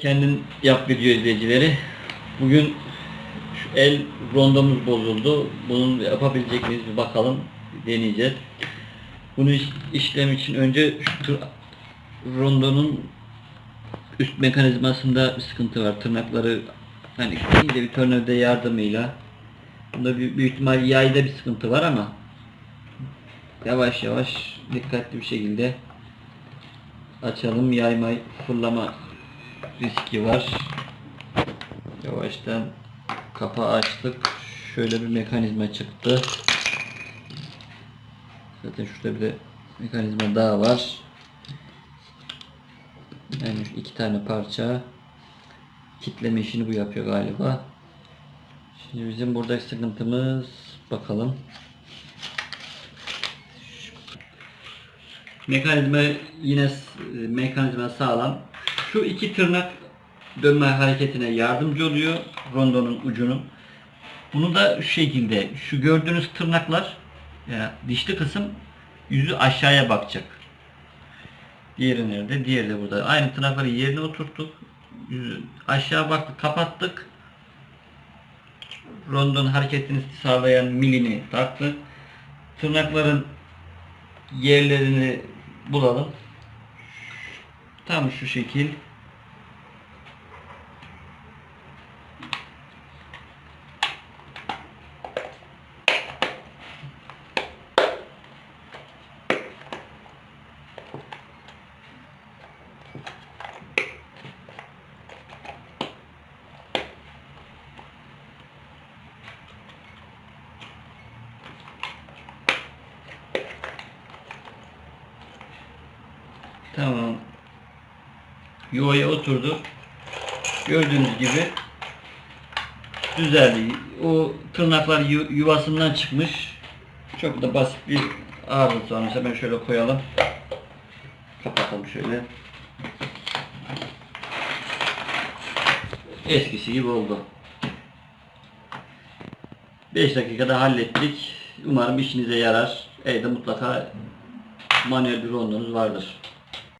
Kendin yap video izleyicileri. Bugün şu el rondomuz bozuldu. Bunu yapabilecek miyiz bir bakalım. Deneyeceğiz. Bunu iş- işlem için önce şu rondonun üst mekanizmasında bir sıkıntı var. Tırnakları hani iyice bir tornavida yardımıyla bunda büyük, büyük ihtimal yayda bir sıkıntı var ama yavaş yavaş dikkatli bir şekilde açalım yayma fırlama riski var. Yavaştan kapağı açtık. Şöyle bir mekanizma çıktı. Zaten şurada bir de mekanizma daha var. Yani iki tane parça kitleme işini bu yapıyor galiba. Şimdi bizim buradaki sıkıntımız bakalım. Mekanizma yine mekanizma sağlam. Şu iki tırnak dönme hareketine yardımcı oluyor rondonun ucunun. Bunu da şu şekilde şu gördüğünüz tırnaklar yani dişli kısım yüzü aşağıya bakacak. Diğeri nerede? Diğeri de burada. Aynı tırnakları yerine oturttuk. Yüzü aşağı baktık, kapattık. Rondonun hareketini sağlayan milini taktık. Tırnakların yerlerini bulalım. Tam şu şekil. Tamam. Yuvaya oturdu. Gördüğünüz gibi düzeldi. O tırnaklar yu- yuvasından çıkmış. Çok da basit bir arızası varmış. Hemen şöyle koyalım. Kapatalım şöyle. Eskisi gibi oldu. 5 dakikada hallettik. Umarım işinize yarar. Evde mutlaka manuel bir rondonuz vardır.